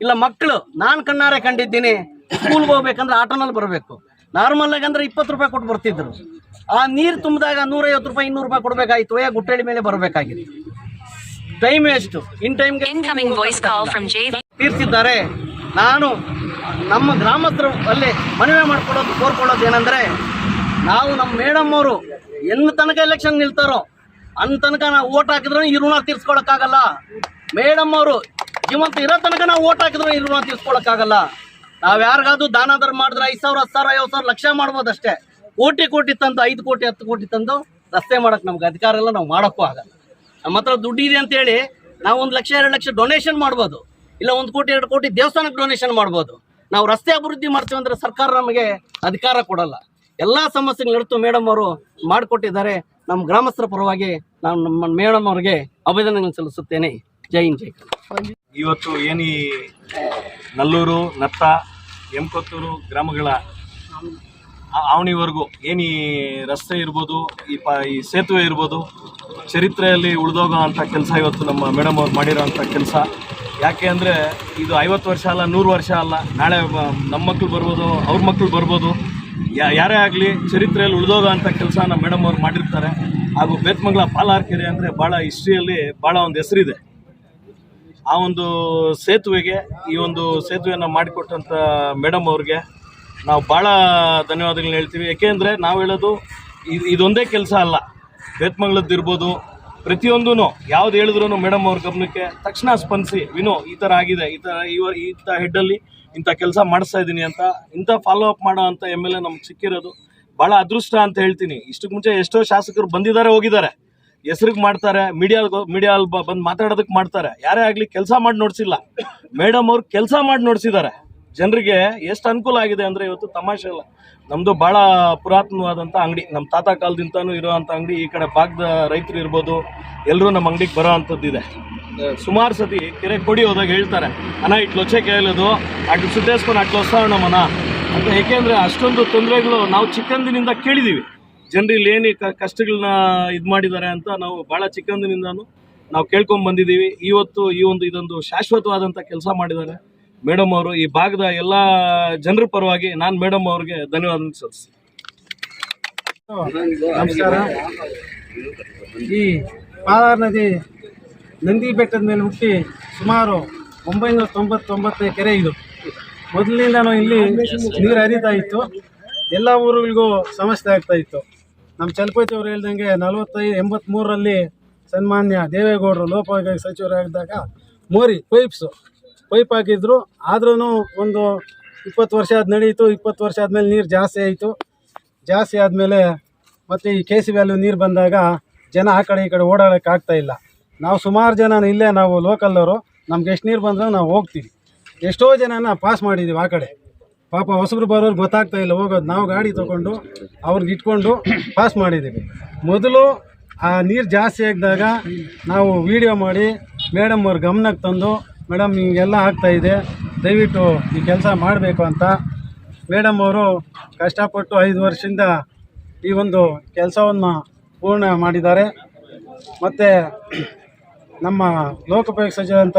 ಇಲ್ಲ ಮಕ್ಕಳು ನಾನು ಕಣ್ಣಾರೆ ಕಂಡಿದ್ದೀನಿ ಸ್ಕೂಲ್ಗೆ ಹೋಗ್ಬೇಕಂದ್ರೆ ಆಟೋನಲ್ಲಿ ಬರಬೇಕು. ನಾರ್ಮಲ್ ಆಗಿ ಅಂದ್ರೆ ಇಪ್ಪತ್ತು ರೂಪಾಯಿ ಕೊಟ್ಟು ಬರ್ತಿದ್ರು. ಆ ನೀರು ತುಂಬಿದಾಗ ನೂರೈವತ್ತು ರೂಪಾಯಿ ಇನ್ನೂರು ರೂಪಾಯಿ ಕೊಡಬೇಕಾಗಿತ್ತು ಏ ಗುಟ್ಟೆಳಿ ಮೇಲೆ ಬರಬೇಕಾಗಿತ್ತು. ಟೈಮ್ ಎಷ್ಟು? ಇನ್ ಟೈಮ್ಗೆ. ತೀರ್ಸಿದ್ದಾರೆ ನಾನು ನಮ್ಮ ಗ್ರಾಮಸ್ಥರು ಅಲ್ಲಿ ಮನವಿ ಮಾಡ್ಕೊಡೋದು ಕೋರ್ಕೊಳ್ಳೋದು ಏನಂದ್ರೆ ನಾವು ನಮ್ಮ ಮೇಡಮ್ ಅವರು ಎನ್ನು ತನಕ ಎಲೆಕ್ಷನ್ ನಿಲ್ತಾರೋ ಅನ್ ತನಕ ನಾವು ಓಟ್ ಹಾಕಿದ್ರು ಈ ಋಣ ತೀರ್ಸ್ಕೊಳಕ್ಕಾಗಲ್ಲ. ಮೇಡಮ್ ಅವರು ಜೀವಂತ ಇರೋ ತನಕ ನಾವು ಓಟ್ ಹಾಕಿದ್ರು ಈ ಋಣ ತೀರ್ಸ್ಕೊಳಕ್ಕಾಗಲ್ಲ. ನಾವು ಯಾರಿಗಾದ್ರು ದಾನ ಧರ್ಮ ಮಾಡಿದ್ರೆ ಐದ್ ಸಾವಿರ, ಹತ್ತು ಸಾವಿರ, ಐವತ್ತು ಸಾವಿರ ಲಕ್ಷ ಮಾಡ್ಬೋದು ಅಷ್ಟೇ ಕೋಟಿ ಕೋಟಿ ತಂದು, ಐದು ಕೋಟಿ, ಹತ್ತು ಕೋಟಿ ತಂದು ರಸ್ತೆ ಮಾಡಕ್ ನಮ್ಗೆ ಅಧಿಕಾರ ಎಲ್ಲ ನಾವು ಮಾಡೋಕ್ಕೂ ಆಗಲ್ಲ. ನಮ್ಮ ಹತ್ರ ದುಡ್ಡು ಇದೆ ಅಂತೇಳಿ ನಾವು ಒಂದು ಲಕ್ಷ, ಎರಡು ಲಕ್ಷ ಡೊನೇಷನ್ ಮಾಡ್ಬೋದು. ಇಲ್ಲ ಒಂದು ಕೋಟಿ, ಎರಡು ಕೋಟಿ ದೇವಸ್ಥಾನಕ್ಕೆ ಡೊನೇಷನ್ ಮಾಡ್ಬೋದು. ನಾವು ರಸ್ತೆ ಅಭಿವೃದ್ಧಿ ಮಾಡ್ತೀವಿ ಅಂದ್ರೆ ಸರ್ಕಾರ ನಮಗೆ ಅಧಿಕಾರ ಕೊಡಲ್ಲ. ಎಲ್ಲ ಸಮಸ್ಯೆಗಳು ನಡ್ತು ಮೇಡಮ್ ಅವರು ಮಾಡಿಕೊಟ್ಟಿದ್ದಾರೆ. ನಮ್ಮ ಗ್ರಾಮಸ್ಥರ ಪರವಾಗಿ ನಾನು ನಮ್ಮ ಮೇಡಮ್ ಅವರಿಗೆ ಅಭಿನಂದನೆ ಸಲ್ಲಿಸುತ್ತೇನೆ. ಜೈ ಹಿಂದ್, ಜೈ. ಇವತ್ತು ಏನು ನಲ್ಲೂರು, ನತ್ತ ಎಂಪತ್ತೂರು ಗ್ರಾಮಗಳ ಅವಣಿವರೆಗೂ ಏನು ರಸ್ತೆ ಇರ್ಬೋದು, ಈ ಪ ಈ ಸೇತುವೆ ಇರ್ಬೋದು, ಚರಿತ್ರೆಯಲ್ಲಿ ಉಳಿದೋಗೋ ಅಂಥ ಕೆಲಸ ಇವತ್ತು ನಮ್ಮ ಮೇಡಮ್ ಅವ್ರು ಮಾಡಿರೋ ಅಂಥ ಕೆಲಸ. ಯಾಕೆ ಅಂದರೆ ಇದು ಐವತ್ತು ವರ್ಷ ಅಲ್ಲ, ನೂರು ವರ್ಷ ಅಲ್ಲ. ನಾಳೆ ನಮ್ಮ ಮಕ್ಕಳು ಬರ್ಬೋದು, ಅವ್ರ ಮಕ್ಕಳು ಬರ್ಬೋದು. ಯಾರೇ ಆಗಲಿ ಚರಿತ್ರೆಯಲ್ಲಿ ಉಳಿದೋಗೋ ಅಂಥ ಕೆಲಸ ನಮ್ಮ ಮೇಡಮ್ ಅವ್ರು ಮಾಡಿರ್ತಾರೆ. ಹಾಗೂ ಬೇತ್ಮಂಗ್ಲ ಪಾಲಾರ್ಕೆರೆ ಅಂದರೆ ಭಾಳ ಹಿಸ್ಟ್ರಿಯಲ್ಲಿ ಭಾಳ ಒಂದು ಹೆಸರಿದೆ. ಆ ಒಂದು ಸೇತುವೆಗೆ, ಈ ಒಂದು ಸೇತುವೆಯನ್ನು ಮಾಡಿಕೊಟ್ಟಂಥ ಮೇಡಮ್ ಅವ್ರಿಗೆ ನಾವು ಭಾಳ ಧನ್ಯವಾದಗಳನ್ನ ಹೇಳ್ತೀವಿ. ಯಾಕೆಂದರೆ ನಾವು ಹೇಳೋದು, ಇದು ಇದೊಂದೇ ಕೆಲಸ ಅಲ್ಲ. ಬೇತ್ಮಂಗ್ಳದ್ದಿರ್ಬೋದು ಪ್ರತಿಯೊಂದೂ ಯಾವ್ದು ಹೇಳಿದ್ರು ಮೇಡಮ್ ಅವ್ರ ಗಮನಕ್ಕೆ ತಕ್ಷಣ ಸ್ಪಂದಿಸಿ, ವಿನೋ, ಈ ಥರ ಆಗಿದೆ, ಈ ಥರ ಇವ ಇಂಥ ಹೆಡ್ಡಲ್ಲಿ ಇಂಥ ಕೆಲಸ ಮಾಡಿಸ್ತಾ ಇದ್ದೀನಿ ಅಂತ, ಇಂಥ ಫಾಲೋ ಅಪ್ ಮಾಡೋ ಅಂತ ಎಂ ಎಲ್ ಎ ನಮ್ಗೆ ಸಿಕ್ಕಿರೋದು ಭಾಳ ಅದೃಷ್ಟ ಅಂತ ಹೇಳ್ತೀನಿ. ಇಷ್ಟಕ್ಕೆ ಮುಂಚೆ ಎಷ್ಟೋ ಶಾಸಕರು ಬಂದಿದ್ದಾರೆ, ಹೋಗಿದ್ದಾರೆ. ಹೆಸರಿಗೆ ಮಾಡ್ತಾರೆ ಮೀಡಿಯಾ ಮೀಡಿಯಾ ಬಂದು ಮಾತಾಡೋದಕ್ಕೆ ಮಾಡ್ತಾರೆ. ಯಾರೇ ಆಗಲಿ ಕೆಲಸ ಮಾಡಿ ನೋಡಿಸಿಲ್ಲ. ಮೇಡಮ್ ಅವ್ರು ಕೆಲಸ ಮಾಡಿ ನೋಡ್ಸಿದ್ದಾರೆ. ಜನರಿಗೆ ಎಷ್ಟು ಅನುಕೂಲ ಆಗಿದೆ ಅಂದರೆ ಇವತ್ತು ತಮಾಷೆ ಇಲ್ಲ ನಮ್ಮದು ಭಾಳ ಪುರಾತನವಾದಂಥ ಅಂಗಡಿ. ನಮ್ಮ ತಾತ ಕಾಲದಿಂದನೂ ಇರೋವಂಥ ಅಂಗಡಿ. ಈ ಕಡೆ ಭಾಗದ ರೈತರು ಇರ್ಬೋದು ಎಲ್ಲರೂ ನಮ್ಮ ಅಂಗಡಿಗೆ ಬರೋ ಅಂಥದ್ದಿದೆ ಸುಮಾರು ಸತಿ ಕೆರೆ ಕೊಡಿ ಹೋದಾಗ ಹೇಳ್ತಾರೆ, ಅಣ್ಣ, ಇಟ್ ಲೊಚ್ಚೆ ಕೇಳೋದು ಅಟ್ಟು ಅಟ್ ಅಟ್ಟು ನಮ್ಮನ ಅಂತ ಏಕೆಂದರೆ ಅಷ್ಟೊಂದು ತೊಂದರೆಗಳು ನಾವು ಚಿಕ್ಕಂದಿನಿಂದ ಕೇಳಿದ್ದೀವಿ ಜನರು ಏನೇ ಕಷ್ಟಗಳನ್ನ ಇದು ಮಾಡಿದ್ದಾರೆ ಅಂತ ನಾವು ಭಾಳ ಚಿಕ್ಕಂದಿನಿಂದನೂ ನಾವು ಕೇಳ್ಕೊಂಡು ಬಂದಿದ್ದೀವಿ. ಇವತ್ತು ಈ ಒಂದು ಇದೊಂದು ಶಾಶ್ವತವಾದಂಥ ಕೆಲಸ ಮಾಡಿದ್ದಾರೆ. ಮೇಡಮ್ ಅವರು ಈ ಭಾಗದ ಎಲ್ಲ ಜನರ ಪರವಾಗಿ ನಾನು ಮೇಡಮ್ ಅವ್ರಿಗೆ ಧನ್ಯವಾದ ಸಲ್ಲಿಸ್ತೀನಿ. ನಮಸ್ಕಾರ. ಈ ಪಾಲಾರ್ ನದಿ ನಂದಿ ಬೆಟ್ಟದ ಮೇಲೆ ಹುಟ್ಟಿ ಸುಮಾರು ಒಂಬೈನೂರ ತೊಂಬತ್ತೊಂಬತ್ತನೇ ಕೆರೆ ಇದು. ಮೊದಲಿನಿಂದನೂ ಇಲ್ಲಿ ನೀರು ಹರಿತಾ ಇತ್ತು. ಎಲ್ಲ ಊರುಗಳಿಗೂ ಸಮಸ್ಯೆ ಆಗ್ತಾ ಇತ್ತು. ನಮ್ಮ ಚಲಪತಿ ಅವರು ಹೇಳ್ದಂಗೆ ನಲವತ್ತೈದು ಎಂಬತ್ತ್ಮೂರರಲ್ಲಿ ಸನ್ಮಾನ್ಯ ದೇವೇಗೌಡರು ಸಚಿವರು ಸಚಿವರಾಗಿದ್ದಾಗ ಮೋರಿ, ಪೈಪ್ಸು. ಪೈಪ್ ಹಾಕಿದ್ರು ಆದ್ರೂ ಒಂದು ಇಪ್ಪತ್ತು ವರ್ಷ ಅದು ನಡೆಯಿತು ಇಪ್ಪತ್ತು ವರ್ಷ ಆದಮೇಲೆ ನೀರು ಜಾಸ್ತಿ ಆಯಿತು. ಜಾಸ್ತಿ ಆದಮೇಲೆ ಮತ್ತು ಈ ಕೆ ಸಿ ವ್ಯಾಲ್ಯೂ ನೀರು ಬಂದಾಗ ಜನ ಆ ಕಡೆ ಈ ಕಡೆ ಓಡಾಡೋಕ್ಕೆ ಆಗ್ತಾ ಇಲ್ಲ. ನಾವು ಸುಮಾರು ಜನ ಇಲ್ಲೇ, ನಾವು ಲೋಕಲ್ದವರು ನಮ್ಗೆ ಎಷ್ಟು ನೀರು ಬಂದರೂ ನಾವು ಹೋಗ್ತೀವಿ. ಎಷ್ಟೋ ಜನನ ಪಾಸ್ ಮಾಡಿದ್ದೀವಿ ಆ ಕಡೆ. ಪಾಪ ಹೊಸಬ್ರು ಬರೋರು ಗೊತ್ತಾಗ್ತಾ ಇಲ್ಲ, ಹೋಗೋದು. ನಾವು ಗಾಡಿ ತೊಗೊಂಡು ಅವ್ರಿಗೆ ಇಟ್ಕೊಂಡು ಪಾಸ್ ಮಾಡಿದ್ದೀವಿ ಮೊದಲು ಆ ನೀರು ಜಾಸ್ತಿ ಆಗಿದಾಗ ನಾವು ವಿಡಿಯೋ ಮಾಡಿ ಮೇಡಮ್ ಅವ್ರ ಗಮನಕ್ಕೆ ತಂದು ಮೇಡಮ್ ಹಿಂಗೆಲ್ಲ ಇದೆ, ದಯವಿಟ್ಟು ಈ ಕೆಲಸ ಮಾಡಬೇಕು ಅಂತ. ಮೇಡಮ್ ಅವರು ಕಷ್ಟಪಟ್ಟು ಐದು ವರ್ಷದಿಂದ ಈ ಒಂದು ಕೆಲಸವನ್ನು ಪೂರ್ಣ ಮಾಡಿದ್ದಾರೆ. ಮತ್ತು ನಮ್ಮ ಲೋಕೋಪಯೋಗ ಸಚಿವಂಥ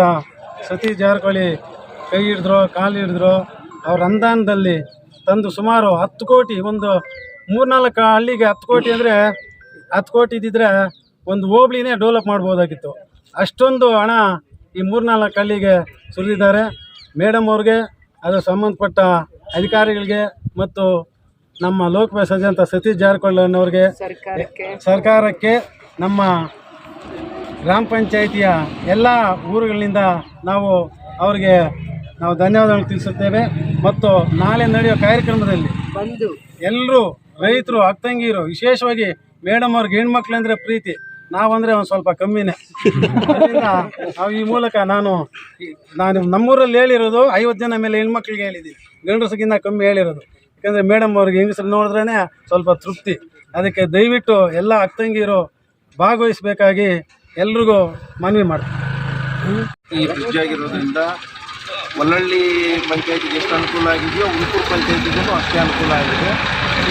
ಸತೀಶ್ ಜಾರಕಿಹೊಳಿ ಕೈ ಹಿಡಿದ್ರು, ಕಾಲು ಹಿಡಿದ್ರು ಅವ್ರ ಅನುದಾನದಲ್ಲಿ ತಂದು ಸುಮಾರು ಹತ್ತು ಕೋಟಿ ಒಂದು ಮೂರ್ನಾಲ್ಕು ಹಳ್ಳಿಗೆ ಹತ್ತು ಕೋಟಿ ಅಂದರೆ ಹತ್ತು ಕೋಟಿ ಇದ್ದಿದ್ರೆ ಒಂದು ಹೋಬ್ಳಿನೇ ಡೆವಲಪ್ ಮಾಡ್ಬೋದಾಗಿತ್ತು. ಅಷ್ಟೊಂದು ಹಣ ಈ ಮೂರ್ನಾಲ್ಕು ಹಳ್ಳಿಗೆ ಸುರಿದಿದ್ದಾರೆ. ಮೇಡಮ್ ಅವ್ರಿಗೆ ಅದು ಸಂಬಂಧಪಟ್ಟ ಅಧಿಕಾರಿಗಳಿಗೆ ಮತ್ತು ನಮ್ಮ ಲೋಕಸಭೆ ಸಜ್ಜಂತ ಸತೀಶ್ ಜಾರಕಿಹೊಳಿ ಅನ್ನೋರಿಗೆ ಸರ್ಕಾರಕ್ಕೆ ನಮ್ಮ ಗ್ರಾಮ ಪಂಚಾಯಿತಿಯ ಎಲ್ಲ ಊರುಗಳಿಂದ ನಾವು ಅವರಿಗೆ ನಾವು ಧನ್ಯವಾದಗಳು ತಿಳಿಸುತ್ತೇವೆ. ಮತ್ತು ನಾಳೆ ನಡೆಯುವ ಕಾರ್ಯಕ್ರಮದಲ್ಲಿ ಬಂದು ಎಲ್ಲರೂ ರೈತರು ಅಕ್ಕಂಗಿರು ವಿಶೇಷವಾಗಿ ಮೇಡಮ್ ಅವ್ರಿಗೆ ಹೆಣ್ಮಕ್ಳು ಅಂದರೆ ಪ್ರೀತಿ. ನಾವಂದರೆ ಒಂದು ಸ್ವಲ್ಪ ಕಮ್ಮಿನೇ. ಅದರಿಂದ ನಾವು ಈ ಮೂಲಕ ನಾನು ನಾನು ನಮ್ಮೂರಲ್ಲಿ ಹೇಳಿರೋದು ಐವತ್ತು ಜನ ಮೇಲೆ ಹೆಣ್ಮಕ್ಳಿಗೆ ಹೇಳಿದ್ದೀನಿ. ಗಂಡಸಕ್ಕಿಂತ ಕಮ್ಮಿ ಹೇಳಿರೋದು. ಯಾಕಂದರೆ ಮೇಡಮ್ ಅವ್ರಿಗೆ ಹೆಂಗಸರು ನೋಡಿದ್ರೇ ಸ್ವಲ್ಪ ತೃಪ್ತಿ. ಅದಕ್ಕೆ ದಯವಿಟ್ಟು ಎಲ್ಲ ಅಕ್ಕಂಗಿರು ಭಾಗವಹಿಸಬೇಕಾಗಿ ಎಲ್ರಿಗೂ ಮನವಿ ಮಾಡ್ತೀನಿ. ಈ ಬ್ರಿಡ್ಜ್ ಆಗಿರೋದ್ರಿಂದ ಒಳ್ಳಳ್ಳಿ ಪಂಚಾಯತಿಗೆ ಎಷ್ಟು ಅನುಕೂಲ ಆಗಿದೆಯೋ ಉಳ್ಕೂರು ಪಂಚಾಯತಿಗೂ ಅಷ್ಟೇ ಅನುಕೂಲ ಆಗಿದೆ.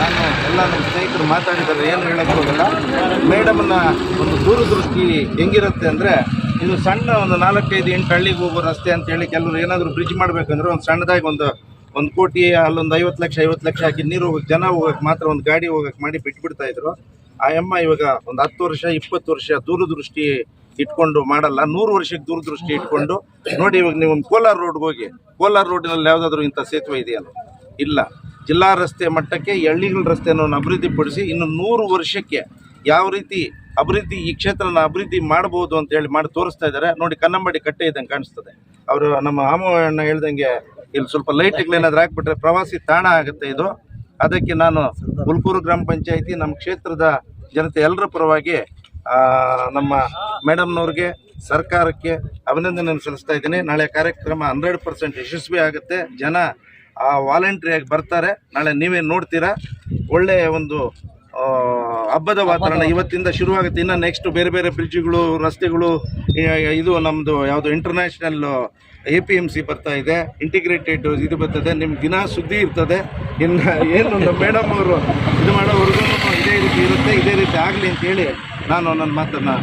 ನಾನು ಎಲ್ಲ ನಮ್ಮ ಸ್ನೇಹಿತರು ಮಾತಾಡಿದ್ದಾರೆ, ಏನು ಹೇಳಕ್ಕೆ ಹೋಗಲ್ಲ. ಮೇಡಮ್ನ ಒಂದು ದೂರದೃಷ್ಟಿ ಹೆಂಗಿರುತ್ತೆ ಅಂದರೆ ಇದು ಸಣ್ಣ ಒಂದು ನಾಲ್ಕೈದು ಎಂಟು ಹಳ್ಳಿಗೆ ಹೋಗೋ ರಸ್ತೆ ಅಂತೇಳಿ ಕೆಲವರು ಏನಾದರೂ ಬ್ರಿಡ್ಜ್ ಮಾಡಬೇಕಂದ್ರೆ ಒಂದು ಸಣ್ಣದಾಗಿ ಒಂದು ಒಂದು ಕೋಟಿ, ಅಲ್ಲೊಂದು ಐವತ್ತು ಲಕ್ಷ ಐವತ್ತು ಲಕ್ಷ ಹಾಕಿ ನೀರು ಹೋಗಕ್ಕೆ ಜನ ಹೋಗಕ್ಕೆ ಮಾತ್ರ ಒಂದು ಗಾಡಿ ಹೋಗಕ್ಕೆ ಮಾಡಿ ಬಿಟ್ಬಿಡ್ತಾ ಇದ್ರು. ಆ ಅಮ್ಮ ಇವಾಗ ಒಂದು ಹತ್ತು ವರ್ಷ, ಇಪ್ಪತ್ತು ವರ್ಷ ದೂರದೃಷ್ಟಿ ಇಟ್ಕೊಂಡು ಮಾಡಲ್ಲ. ನೂರು ವರ್ಷಕ್ಕೆ ದೂರದೃಷ್ಟಿ ಇಟ್ಕೊಂಡು ನೋಡಿ ಇವಾಗ ನೀವು ಒಂದು ಕೋಲಾರ ರೋಡ್ಗೆ ಹೋಗಿ, ಕೋಲಾರ ರೋಡಿನಲ್ಲಿ ಯಾವುದಾದ್ರೂ ಇಂಥ ಸೇತುವೆ ಇದೆಯಲ್ಲ? ಇಲ್ಲ. ಜಿಲ್ಲಾ ರಸ್ತೆ ಮಟ್ಟಕ್ಕೆ, ಹಳ್ಳಿಗಳ ರಸ್ತೆಯನ್ನು ಅಭಿವೃದ್ಧಿಪಡಿಸಿ ಇನ್ನು ನೂರು ವರ್ಷಕ್ಕೆ ಯಾವ ರೀತಿ ಅಭಿವೃದ್ಧಿ, ಈ ಕ್ಷೇತ್ರನ ಅಭಿವೃದ್ಧಿ ಮಾಡ್ಬೋದು ಅಂತ ಹೇಳಿ ಮಾಡಿ ತೋರಿಸ್ತಾ ಇದ್ದಾರೆ. ನೋಡಿ ಕನ್ನಂಬಾಡಿ ಕಟ್ಟೆ ಇದ್ದಂಗೆ ಕಾಣಿಸ್ತದೆ. ಅವರು ನಮ್ಮ ಆಮಣ್ಣ ಹೇಳ್ದಂಗೆ ಇಲ್ಲಿ ಸ್ವಲ್ಪ ಲೈಟ್ಗಳೇನಾದ್ರೂ ಹಾಕ್ಬಿಟ್ರೆ ಪ್ರವಾಸಿ ತಾಣ ಆಗುತ್ತೆ ಇದು. ಅದಕ್ಕೆ ನಾನು ಹುಲ್ಕೂರು ಗ್ರಾಮ ಪಂಚಾಯಿತಿ, ನಮ್ಮ ಕ್ಷೇತ್ರದ ಜನತೆ ಎಲ್ಲರ ಪರವಾಗಿ ನಮ್ಮ ಮೇಡಮ್ನವ್ರಿಗೆ ಸರ್ಕಾರಕ್ಕೆ ಅಭಿನಂದನೆ ಸಲ್ಲಿಸ್ತಾ ಇದ್ದೀನಿ. ನಾಳೆ ಕಾರ್ಯಕ್ರಮ ಹಂಡ್ರೆಡ್ ಪರ್ಸೆಂಟ್ ಯಶಸ್ವಿ ಆಗುತ್ತೆ. ಜನ ಆ ವಾಲಂಟ್ರಿಯಾಗಿ ಬರ್ತಾರೆ. ನಾಳೆ ನೀವೇ ನೋಡ್ತೀರಾ. ಒಳ್ಳೆಯ ಒಂದು ಹಬ್ಬದ ವಾತಾವರಣ ಇವತ್ತಿಂದ ಶುರುವಾಗುತ್ತೆ. ಇನ್ನು ನೆಕ್ಸ್ಟ್ ಬೇರೆ ಬೇರೆ ಬ್ರಿಡ್ಜ್ಗಳು ರಸ್ತೆಗಳು ಇದು ನಮ್ಮದು ಯಾವುದು international A P M C ಬರ್ತಾ ಇದೆ. ಇಂಟಿಗ್ರೇಟೆಡ್ ಇದು ಬರ್ತದೆ. ನಿಮ್ಮ ದಿನ ಸುದ್ದಿ ಇರ್ತದೆ. ಇನ್ನು ಏನು ಮೇಡಮ್ ಅವರು ಇದು ಮಾಡೋವರೆಗೂ ಇದೇ ರೀತಿ ಇರುತ್ತೆ. ಇದೇ ರೀತಿ ಆಗಲಿ ಅಂತೇಳಿ ನಾನು ನನ್ನ ಮಾತನ್ನು